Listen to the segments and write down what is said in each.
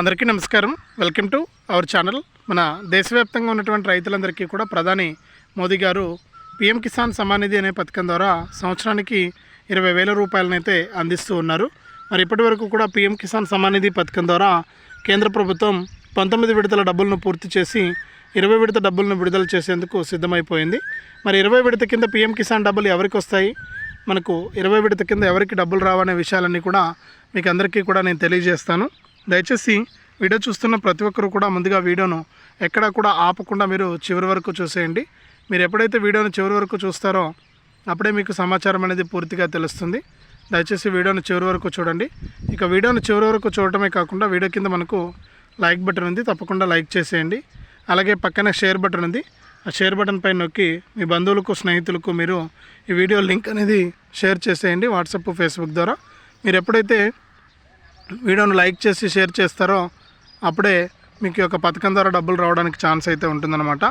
అందరికీ నమస్కారం. Welcome to our channel మన దేశవ్యాప్తంగా ఉన్నటువంటి రైతులందరికీ కూడా ప్రధాని మోదీ గారు పిఎం కిసాన్ సమానిధి అనే పథకం ద్వారా సంవత్సరానికి ఇరవై వేల రూపాయలనైతే అందిస్తూ ఉన్నారు. మరి ఇప్పటి వరకు కూడా పిఎం కిసాన్ సమానిధి పథకం ద్వారా కేంద్ర ప్రభుత్వం పంతొమ్మిది విడతల డబ్బులను పూర్తి చేసి ఇరవై విడత డబ్బులను విడుదల చేసేందుకు సిద్ధమైపోయింది. మరి ఇరవై విడత కింద పిఎం కిసాన్ డబ్బులు ఎవరికి వస్తాయి? మనకు ఇరవై విడత కింద ఎవరికి డబ్బులు రావనే విషయాలన్నీ కూడా మీకు అందరికీ కూడా నేను తెలియజేస్తాను. దయచేసి వీడియో చూస్తున్న ప్రతి ఒక్కరు కూడా ముందుగా వీడియోను ఎక్కడా కూడా ఆపకుండా మీరు చివరి వరకు చూసేయండి. మీరు ఎప్పుడైతే వీడియోను చివరి వరకు చూస్తారో అప్పుడే మీకు సమాచారం అనేది పూర్తిగా తెలుస్తుంది. దయచేసి వీడియోను చివరి వరకు చూడండి. ఇక వీడియోను చివరి వరకు చూడటమే కాకుండా వీడియో కింద మనకు లైక్ బటన్ ఉంది. తప్పకుండా లైక్ చేసేయండి. అలాగే పక్కన షేర్ బటన్ ఉంది. ఆ షేర్ బటన్ పైన నొక్కి మీ బంధువులకు స్నేహితులకు మీరు ఈ వీడియో లింక్ అనేది షేర్ చేసేయండి వాట్సాప్ ఫేస్బుక్ ద్వారా. మీరు ఎప్పుడైతే వీడియోను లైక్ చేసి షేర్ చేస్తారో అప్పుడే మీకు యొక్క పథకం ద్వారా డబ్బులు రావడానికి ఛాన్స్ అయితే ఉంటుందన్నమాట.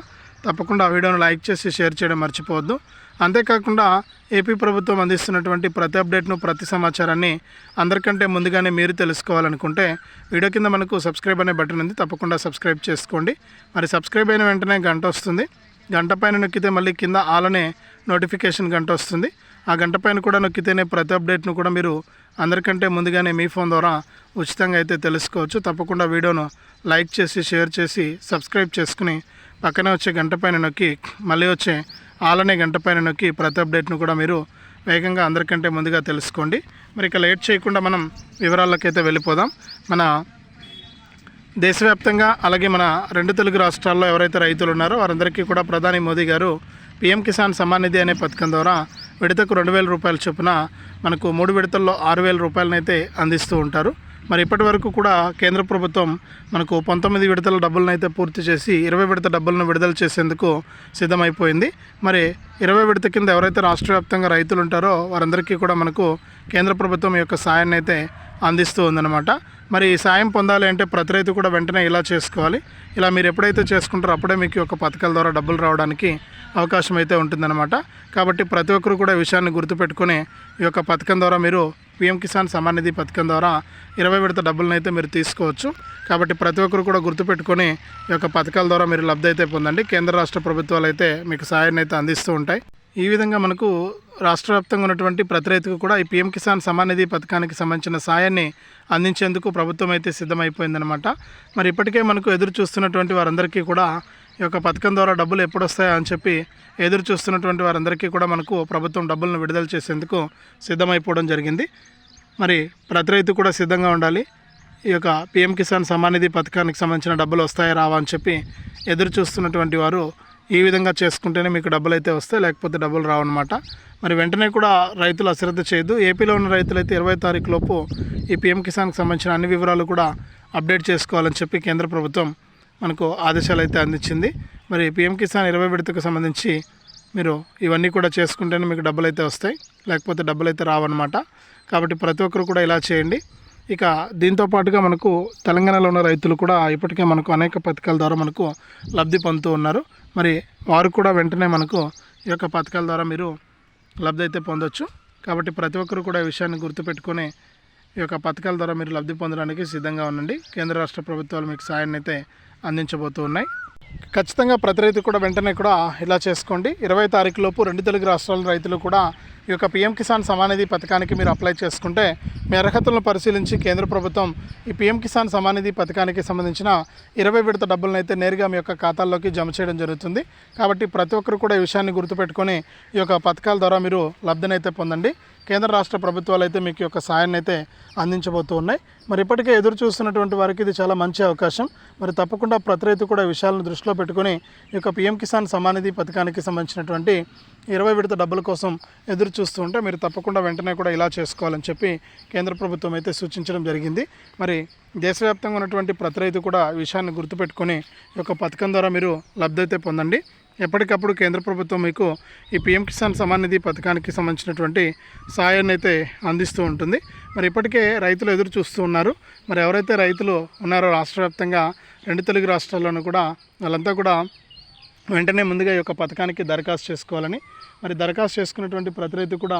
తప్పకుండా ఆ వీడియోను లైక్ చేసి షేర్ చేయడం మర్చిపోవద్దు. అంతేకాకుండా ఏపీ ప్రభుత్వం అందిస్తున్నటువంటి ప్రతి అప్డేట్ను ప్రతి సమాచారాన్ని అందరికంటే ముందుగానే మీరు తెలుసుకోవాలనుకుంటే వీడియో కింద మనకు సబ్స్క్రైబ్ అనే బటన్ ఉంది. తప్పకుండా సబ్స్క్రైబ్ చేసుకోండి. మరి సబ్స్క్రైబ్ అయిన వెంటనే గంట వస్తుంది. గంట పైన నొక్కితే మళ్ళీ కింద ఆలనే నోటిఫికేషన్ గంట వస్తుంది. ఆ గంట పైన కూడా నొక్కితేనే ప్రతి అప్డేట్ను కూడా మీరు అందరికంటే ముందుగానే మీ ఫోన్ ద్వారా ఉచితంగా అయితే తెలుసుకోవచ్చు. తప్పకుండా వీడియోను లైక్ చేసి షేర్ చేసి సబ్స్క్రైబ్ చేసుకుని పక్కనే వచ్చే గంట పైన నొక్కి మళ్ళీ వచ్చే ఆలనే గంట పైన నొక్కి ప్రతి అప్డేట్ను కూడా మీరు వేగంగా అందరికంటే ముందుగా తెలుసుకోండి. మరి ఇక లేట్ చేయకుండా మనం వివరాలకైతే వెళ్ళిపోదాం. మన దేశవ్యాప్తంగా అలాగే మన రెండు తెలుగు రాష్ట్రాల్లో ఎవరైతే రైతులు ఉన్నారో వారందరికీ కూడా ప్రధాని మోదీ గారు పీఎం కిసాన్ సమ్మాన్ నిధి అనే పథకం ద్వారా విడతకు రెండు వేల రూపాయల చొప్పున మనకు మూడు విడతల్లో ఆరు వేల రూపాయలనైతే అందిస్తూ ఉంటారు. మరి ఇప్పటి వరకు కూడా కేంద్ర ప్రభుత్వం మనకు పంతొమ్మిది విడతల డబ్బులను అయితే పూర్తి చేసి ఇరవై విడత డబ్బులను విడుదల చేసేందుకు సిద్ధమైపోయింది. మరి ఇరవై విడత కింద ఎవరైతే రాష్ట్ర వ్యాప్తంగా రైతులు ఉంటారో వారందరికీ కూడా మనకు కేంద్ర ప్రభుత్వం యొక్క సాయాన్ని అయితే అందిస్తూ ఉందన్నమాట. మరి సాయం పొందాలి అంటే ప్రతి రైతు కూడా వెంటనే ఇలా చేసుకోవాలి. ఇలా మీరు ఎప్పుడైతే చేసుకుంటారో అప్పుడే మీకు ఒక పథకాల ద్వారా డబ్బులు రావడానికి అవకాశం అయితే ఉంటుందన్నమాట. కాబట్టి ప్రతి ఒక్కరు కూడా ఈ విషయాన్ని గుర్తుపెట్టుకుని ఈ యొక్క పథకం ద్వారా మీరు పిఎం కిసాన్ సమ్మాన్ నిధి పథకం ద్వారా ఇరవై విడత డబ్బులను అయితే మీరు తీసుకోవచ్చు. కాబట్టి ప్రతి ఒక్కరు కూడా గుర్తుపెట్టుకొని ఈ యొక్క పథకాల ద్వారా మీరు లబ్ధి అయితే పొందండి. కేంద్ర రాష్ట్ర ప్రభుత్వాలు అయితే మీకు సహాయాన్ని అయితే అందిస్తూ ఉంటాయి. ఈ విధంగా మనకు రాష్ట్ర వ్యాప్తంగా ఉన్నటువంటి ప్రతి రైతుకు కూడా ఈ పీఎం కిసాన్ సమానిధి నిధి పథకానికి సంబంధించిన సాయాన్ని అందించేందుకు ప్రభుత్వం అయితే సిద్ధమైపోయిందనమాట మరి ఇప్పటికే మనకు ఎదురు చూస్తున్నటువంటి వారందరికీ కూడా ఈ యొక్క పథకం ద్వారా డబ్బులు ఎప్పుడు వస్తాయా అని చెప్పి ఎదురు చూస్తున్నటువంటి వారందరికీ కూడా మనకు ప్రభుత్వం డబ్బులను విడుదల చేసేందుకు సిద్ధమైపోవడం జరిగింది. మరి ప్రతి రైతు కూడా సిద్ధంగా ఉండాలి. ఈ యొక్క పిఎం కిసాన్ సమానిధి నిధి పథకానికి సంబంధించిన డబ్బులు వస్తాయా రావా అని చెప్పి ఎదురు చూస్తున్నటువంటి వారు ఈ విధంగా చేసుకుంటేనే మీకు డబ్బులు అయితే వస్తాయి లేకపోతే డబ్బులు రావన్నమాట. మరి వెంటనే కూడా రైతులు అశ్రద్ధ చేయొద్దు. ఏపీలో ఉన్న రైతులు అయితే ఇరవై తారీఖు లోపు ఈ పిఎం కిసాన్కి సంబంధించిన అన్ని వివరాలు కూడా అప్డేట్ చేసుకోవాలని చెప్పి కేంద్ర ప్రభుత్వం మనకు ఆదేశాలు అయితే అందించింది. మరి పిఎం కిసాన్ ఇరవై విడతకు సంబంధించి మీరు ఇవన్నీ కూడా చేసుకుంటేనే మీకు డబ్బులు అయితే వస్తాయి లేకపోతే డబ్బులు అయితే రావన్నమాట. కాబట్టి ప్రతి ఒక్కరు కూడా ఇలా చేయండి. ఇక దీంతో పాటుగా మనకు తెలంగాణలో ఉన్న రైతులు కూడా ఇప్పటికే మనకు అనేక పథకాల ద్వారా మనకు లబ్ధి పొందుతూ ఉన్నారు. మరి వారు కూడా వెంటనే మనకు ఈ యొక్క పథకాల ద్వారా మీరు లబ్ధి అయితే పొందొచ్చు. కాబట్టి ప్రతి ఒక్కరు కూడా ఈ విషయాన్ని గుర్తుపెట్టుకొని ఈ యొక్క పథకాల ద్వారా మీరు లబ్ధి పొందడానికి సిద్ధంగా ఉండండి. కేంద్ర రాష్ట్ర ప్రభుత్వాలు మీకు సాయాన్ని అయితే అందించబోతూ ఉన్నాయి. ఖచ్చితంగా ప్రతి రైతు కూడా వెంటనే కూడా ఇలా చేసుకోండి. ఇరవై తారీఖు లోపు రెండు తెలుగు రాష్ట్రాల రైతులు కూడా ఈ యొక్క పిఎం కిసాన్ సమానిధి పథకానికి మీరు అప్లై చేసుకుంటే మీ అర్హతలను పరిశీలించి కేంద్ర ప్రభుత్వం ఈ పిఎం కిసాన్ సమానిధి పథకానికి సంబంధించిన ఇరవై విడత డబ్బులను అయితే నేరుగా మీ యొక్క ఖాతాల్లోకి జమ చేయడం జరుగుతుంది. కాబట్టి ప్రతి ఒక్కరు కూడా ఈ విషయాన్ని గుర్తుపెట్టుకొని ఈ యొక్క పథకాల ద్వారా మీరు లబ్ధినైతే పొందండి. కేంద్ర రాష్ట్ర ప్రభుత్వాలు అయితే మీకు యొక్క సాయాన్ని అయితే అందించబోతూ ఉన్నాయి మరి ఇప్పటికే ఎదురు చూస్తున్నటువంటి వారికి ఇది చాలా మంచి అవకాశం. మరి తప్పకుండా ప్రతి రైతు కూడా విషయాలను దృష్టిలో పెట్టుకుని ఈ యొక్క పిఎం కిసాన్ సమానిధి పథకానికి సంబంధించినటువంటి ఇరవై విడత డబ్బుల కోసం ఎదురు చూస్తూ ఉంటే మీరు తప్పకుండా వెంటనే కూడా ఇలా చేసుకోవాలని చెప్పి కేంద్ర ప్రభుత్వం అయితే సూచించడం జరిగింది. మరి దేశవ్యాప్తంగా ఉన్నటువంటి ప్రతి రైతు కూడా ఈ విషయాన్ని గుర్తుపెట్టుకుని ఈ యొక్క పథకం ద్వారా మీరు లబ్ధి అయితే పొందండి. ఎప్పటికప్పుడు కేంద్ర ప్రభుత్వం మీకు ఈ పిఎం కిసాన్ సమాన్ నిధి పథకానికి సంబంధించినటువంటి సాయాన్ని అయితే అందిస్తూ ఉంటుంది. మరి ఇప్పటికే రైతులు ఎదురు చూస్తూ ఉన్నారు. మరి ఎవరైతే రైతులు ఉన్నారో రాష్ట్ర వ్యాప్తంగా రెండు తెలుగు రాష్ట్రాల్లోనూ కూడా వాళ్ళంతా కూడా వెంటనే ముందుగా ఈ యొక్క పథకానికి దరఖాస్తు చేసుకోవాలని మరి దరఖాస్తు చేసుకున్నటువంటి ప్రతి రైతు కూడా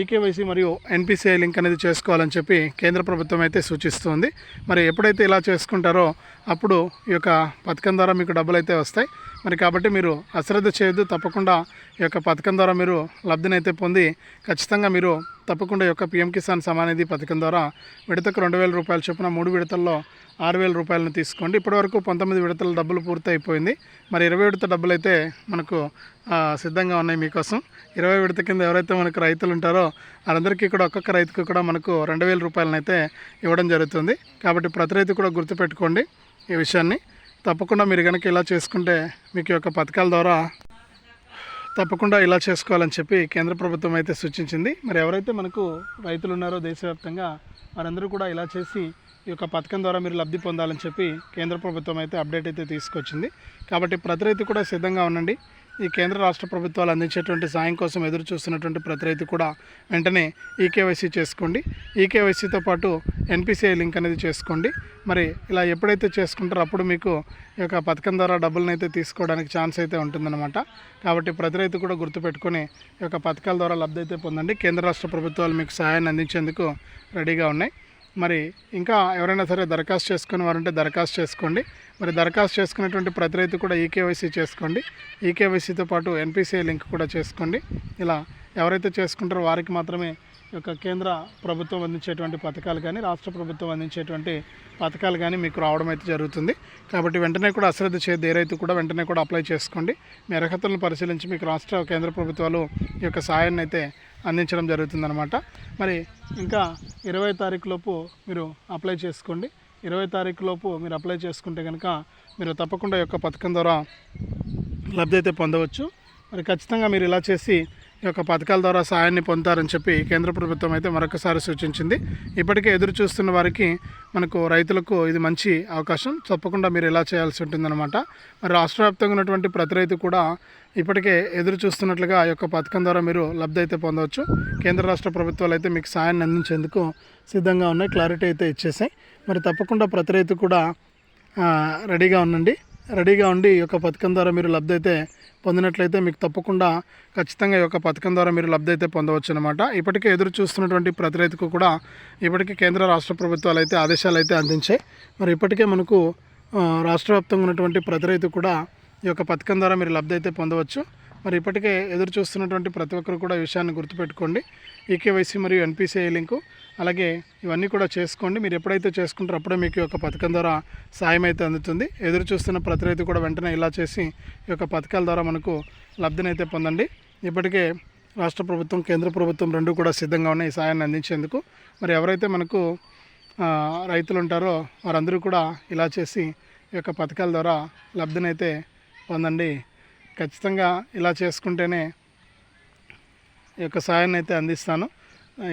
ఈకేవైసీ మరియు ఎన్పిసిఐ లింక్ అనేది చేసుకోవాలని చెప్పి కేంద్ర ప్రభుత్వం అయితే సూచిస్తుంది. మరి ఎప్పుడైతే ఇలా చేసుకుంటారో అప్పుడు ఈ యొక్క పథకం ద్వారా మీకు డబ్బులు అయితే వస్తాయి. మరి కాబట్టి మీరు అశ్రద్ధ చేయొద్దు. తప్పకుండా ఈ యొక్క పథకం ద్వారా మీరు లబ్ధినైతే పొంది ఖచ్చితంగా మీరు తప్పకుండా ఈ యొక్క పిఎం కిసాన్ సమానిధి పథకం ద్వారా విడతకు రెండు వేల రూపాయలు చొప్పున మూడు విడతల్లో ఆరు వేల రూపాయలను తీసుకోండి. ఇప్పటివరకు పంతొమ్మిది విడతల డబ్బులు పూర్తి అయిపోయింది మరి ఇరవై విడత డబ్బులు అయితే మనకు సిద్ధంగా ఉన్నాయి మీకోసం. ఇరవై విడత కింద ఎవరైతే మనకు రైతులు ఉంటారో వాళ్ళందరికీ కూడా ఒక్కొక్క రైతుకు కూడా మనకు రెండు వేల రూపాయలనైతే ఇవ్వడం జరుగుతుంది. కాబట్టి ప్రతి రైతు కూడా గుర్తుపెట్టుకోండి ఈ విషయాన్ని. తప్పకుండా మీరు కనుక ఇలా చేసుకుంటే మీకు యొక్క పథకాల ద్వారా తప్పకుండా ఇలా చేసుకోవాలని చెప్పి కేంద్ర ప్రభుత్వం అయితే సూచించింది. మరి ఎవరైతే మనకు రైతులు ఉన్నారో దేశవ్యాప్తంగా వారందరూ కూడా ఇలా చేసి ఈ యొక్క పథకం ద్వారా మీరు లబ్ధి పొందాలని చెప్పి కేంద్ర ప్రభుత్వం అయితే అప్డేట్ అయితే తీసుకొచ్చింది. కాబట్టి ప్రతి రైతు కూడా సిద్ధంగా ఉండండి. ఈ కేంద్ర రాష్ట్ర ప్రభుత్వాలు అందించేటువంటి సాయం కోసం ఎదురు చూస్తున్నటువంటి ప్రతి రైతు కూడా వెంటనే ఈకేవైసీ చేసుకోండి. ఈకేవైసీతో పాటు ఎన్పిసిఐ లింక్ అనేది చేసుకోండి. మరి ఇలా ఎప్పుడైతే చేసుకుంటారో అప్పుడు మీకు ఈ యొక్క పథకం ద్వారా డబ్బులను అయితే తీసుకోవడానికి ఛాన్స్ అయితే ఉంటుందన్నమాట. కాబట్టి ప్రతి రైతు కూడా గుర్తుపెట్టుకొని ఈ యొక్క పథకాల ద్వారా లబ్ధి అయితే పొందండి. కేంద్ర రాష్ట్ర ప్రభుత్వాలు మీకు సహాయాన్ని అందించేందుకు రెడీగా ఉన్నాయి. మరి ఇంకా ఎవరైనా సరే దరఖాస్తు చేసుకునే వారంటే దరఖాస్తు చేసుకోండి. మరి దరఖాస్తు చేసుకున్నటువంటి ప్రతి రైతు కూడా ఈకేవైసీ చేసుకోండి. ఈకేవైసీతో పాటు ఎన్పిసిఐ లింక్ కూడా చేసుకోండి. ఇలా ఎవరైతే చేసుకుంటారో వారికి మాత్రమే యొక్క కేంద్ర ప్రభుత్వం అందించేటువంటి పథకాలు కానీ రాష్ట్ర ప్రభుత్వం అందించేటువంటి పథకాలు కానీ మీకు రావడం అయితే జరుగుతుంది. కాబట్టి వెంటనే కూడా అశ్రద్ధ చేయదు ఏ రైతు కూడా వెంటనే కూడా అప్లై చేసుకోండి. మీ అర్హతలను పరిశీలించి మీకు రాష్ట్ర కేంద్ర ప్రభుత్వాలు ఈ యొక్క సాయాన్ని అయితే అందించడం జరుగుతుందన్నమాట. మరి ఇంకా ఇరవై తారీఖు లోపు మీరు అప్లై చేసుకోండి. ఇరవై తారీఖు లోపు మీరు అప్లై చేసుకుంటే కనుక మీరు తప్పకుండా యొక్క పథకం ద్వారా లబ్ధి అయితే పొందవచ్చు. మరి ఖచ్చితంగా మీరు ఇలా చేసి ఈ యొక్క పథకాల ద్వారా సహాయాన్ని పొందుతారని చెప్పి కేంద్ర ప్రభుత్వం అయితే మరొకసారి సూచించింది. ఇప్పటికే ఎదురు చూస్తున్న వారికి మనకు రైతులకు ఇది మంచి అవకాశం. తప్పకుండా మీరు ఇలా చేయాల్సి ఉంటుందన్నమాట. మరి రాష్ట్ర వ్యాప్తంగా ఉన్నటువంటి ప్రతి రైతు కూడా ఇప్పటికే ఎదురు చూస్తున్నట్లుగా ఈ యొక్క పథకం ద్వారా మీరు లబ్ధి అయితే పొందవచ్చు. కేంద్ర రాష్ట్ర ప్రభుత్వాలు అయితే మీకు సహాయాన్ని అందించేందుకు సిద్ధంగా ఉన్నాయి. క్లారిటీ అయితే ఇచ్చేసాయి. మరి తప్పకుండా ప్రతి రైతు కూడా రెడీగా ఉండండి. రెడీగా ఉండి ఈ యొక్క పథకం ద్వారా మీరు లబ్ధి అయితే పొందినట్లయితే మీకు తప్పకుండా ఖచ్చితంగా ఈ యొక్క పథకం ద్వారా మీరు లబ్ధి అయితే పొందవచ్చు అనమాట ఇప్పటికే ఎదురు చూస్తున్నటువంటి ప్రతి రైతుకు కూడా ఇప్పటికే కేంద్ర రాష్ట్ర ప్రభుత్వాలు అయితే ఆదేశాలు అయితే అందించాయి. మరి ఇప్పటికే మనకు రాష్ట్ర వ్యాప్తంగా ఉన్నటువంటి ప్రతి రైతు కూడా ఈ యొక్క పథకం ద్వారా మీరు లబ్ధి అయితే పొందవచ్చు. మరి ఇప్పటికే ఎదురు చూస్తున్నటువంటి ప్రతి ఒక్కరు కూడా ఈ విషయాన్ని గుర్తుపెట్టుకోండి. ఈకేవైసీ మరియు ఎన్పిసిఐ లింకు అలాగే ఇవన్నీ కూడా చేసుకోండి. మీరు ఎప్పుడైతే చేసుకుంటారో అప్పుడే మీకు ఈ యొక్క పథకం ద్వారా సాయం అయితే అందుతుంది. ఎదురు చూస్తున్న ప్రతి రైతు కూడా వెంటనే ఇలా చేసి ఈ యొక్క పథకాల ద్వారా మనకు లబ్ధినైతే పొందండి. ఇప్పటికే రాష్ట్ర ప్రభుత్వం కేంద్ర ప్రభుత్వం రెండు కూడా సిద్ధంగా ఉన్నాయి ఈ సాయాన్ని అందించేందుకు. మరి ఎవరైతే మనకు రైతులు ఉంటారో వారందరూ కూడా ఇలా చేసి ఈ యొక్క పథకాల ద్వారా లబ్ధినైతే పొందండి. ఖచ్చితంగా ఇలా చేసుకుంటేనే ఈ యొక్క సాయాన్ని అయితే అందిస్తాను.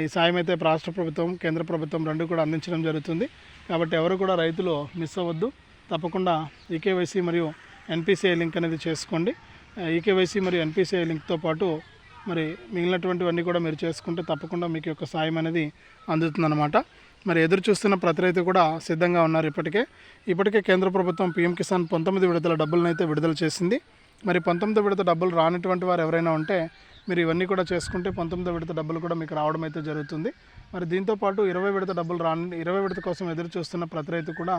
ఈ సాయం అయితే రాష్ట్ర ప్రభుత్వం కేంద్ర ప్రభుత్వం రెండు కూడా అందించడం జరుగుతుంది. కాబట్టి ఎవరు కూడా రైతులు మిస్ అవ్వద్దు. తప్పకుండా ఈకేవైసీ మరియు ఎన్పిసిఐ లింక్ అనేది చేసుకోండి. ఈకేవైసీ మరియు ఎన్పిసిఐ లింక్తో పాటు మరి మిగిలినటువంటివన్నీ కూడా మీరు చేసుకుంటే తప్పకుండా మీకు యొక్క సాయం అనేది అందుతుందన్నమాట. మరి ఎదురు చూస్తున్న ప్రతి రైతు కూడా సిద్ధంగా ఉన్నారు ఇప్పటికే. ఇప్పటికే కేంద్ర ప్రభుత్వం పీఎం కిసాన్ పంతొమ్మిది విడతల డబ్బులను అయితే విడుదల చేసింది. మరి పంతొమ్మిది విడత డబ్బులు రానటువంటి వారు ఎవరైనా ఉంటే మీరు ఇవన్నీ కూడా చేసుకుంటే పంతొమ్మిదో విడత డబ్బులు కూడా మీకు రావడం అయితే జరుగుతుంది. మరి దీంతో పాటు ఇరవై విడత డబ్బులు రాని ఇరవై విడత కోసం ఎదురు చూస్తున్న ప్రతి రైతు కూడా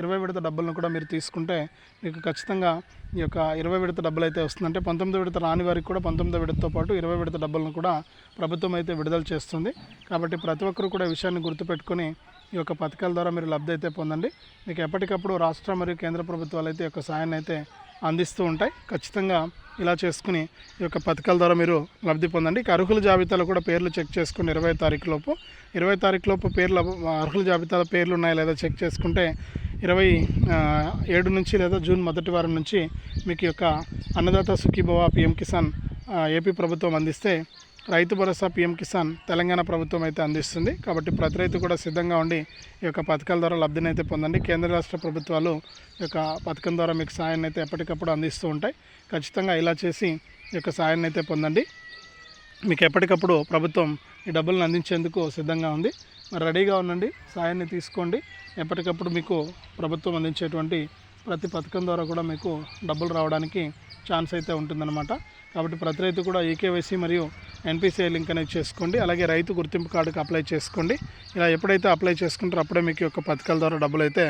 ఇరవై విడత డబ్బులను కూడా మీరు తీసుకుంటే మీకు ఖచ్చితంగా ఈ యొక్క ఇరవై విడత డబ్బులు అయితే వస్తుందంటే పంతొమ్మిది విడత రాని వారికి కూడా పంతొమ్మిదో విడతతో పాటు ఇరవై విడత డబ్బులను కూడా ప్రభుత్వం అయితే విడుదల చేస్తుంది. కాబట్టి ప్రతి ఒక్కరు కూడా ఈ విషయాన్ని గుర్తుపెట్టుకొని ఈ యొక్క పథకాల ద్వారా మీరు లబ్ధి అయితే పొందండి. మీకు ఎప్పటికప్పుడు రాష్ట్ర మరియు కేంద్ర ప్రభుత్వాలు అయితే ఈ యొక్క సాయాన్ని అయితే అందిస్తూ ఉంటాయి. ఖచ్చితంగా ఇలా చేసుకుని ఈ యొక్క పథకాల ద్వారా మీరు లబ్ధి పొందండి. ఇక అర్హుల జాబితాలో కూడా పేర్లు చెక్ చేసుకుని ఇరవై తారీఖు లోపు ఇరవై తారీఖు లోపు పేర్లు అర్హుల జాబితాలో పేర్లు ఉన్నాయా లేదా చెక్ చేసుకుంటే ఇరవై ఏడు నుంచి లేదా జూన్ మొదటి వారం నుంచి మీకు యొక్క అన్నదాత సుఖీభవ పిఎం కిసాన్ ఏపీ ప్రభుత్వం అందిస్తే రైతు భరోసా పిఎం కిసాన్ తెలంగాణ ప్రభుత్వం అయితే అందిస్తుంది. కాబట్టి ప్రతి రైతు కూడా సిద్ధంగా ఉండి ఈ యొక్క పథకాల ద్వారా లబ్ధిని అయితే పొందండి. కేంద్ర రాష్ట్ర ప్రభుత్వాలు ఈ యొక్క పథకం ద్వారా మీకు సాయాన్ని అయితే ఎప్పటికప్పుడు అందిస్తూ ఉంటాయి. ఖచ్చితంగా ఇలా చేసి ఈ యొక్క సాయాన్ని అయితే పొందండి. మీకు ఎప్పటికప్పుడు ప్రభుత్వం ఈ డబ్బులను అందించేందుకు సిద్ధంగా ఉంది. మరి రెడీగా ఉండండి సాయాన్ని తీసుకోండి. ఎప్పటికప్పుడు మీకు ప్రభుత్వం అందించేటువంటి ప్రతి పథకం ద్వారా కూడా మీకు డబ్బులు రావడానికి ఛాన్స్ అయితే ఉంటుందన్నమాట. కాబట్టి ప్రతి రైతు కూడా ఈకేవైసీ మరియు ఎన్పిసిఐ లింక్ అనేది చేసుకోండి. అలాగే రైతు గుర్తింపు కార్డుకి అప్లై చేసుకోండి. ఇలా ఎప్పుడైతే అప్లై చేసుకుంటారో అప్పుడే మీకు యొక్క పథకాల ద్వారా డబ్బులు అయితే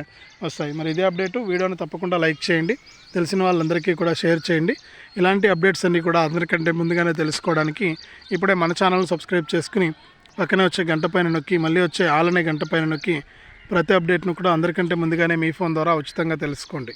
వస్తాయి. మరి ఇదే అప్డేటు. వీడియోని తప్పకుండా లైక్ చేయండి. తెలిసిన వాళ్ళందరికీ కూడా షేర్ చేయండి. ఇలాంటి అప్డేట్స్ అన్నీ కూడా అందరికంటే ముందుగానే తెలుసుకోవడానికి ఇప్పుడే మన ఛానల్ సబ్స్క్రైబ్ చేసుకుని పక్కనే వచ్చే గంట పైన నొక్కి మళ్ళీ వచ్చే ఆలనే గంట పైన నొక్కి ప్రతి అప్డేట్ను కూడా అందరికంటే ముందుగానే మీ ఫోన్ ద్వారా ఉచితంగా తెలుసుకోండి.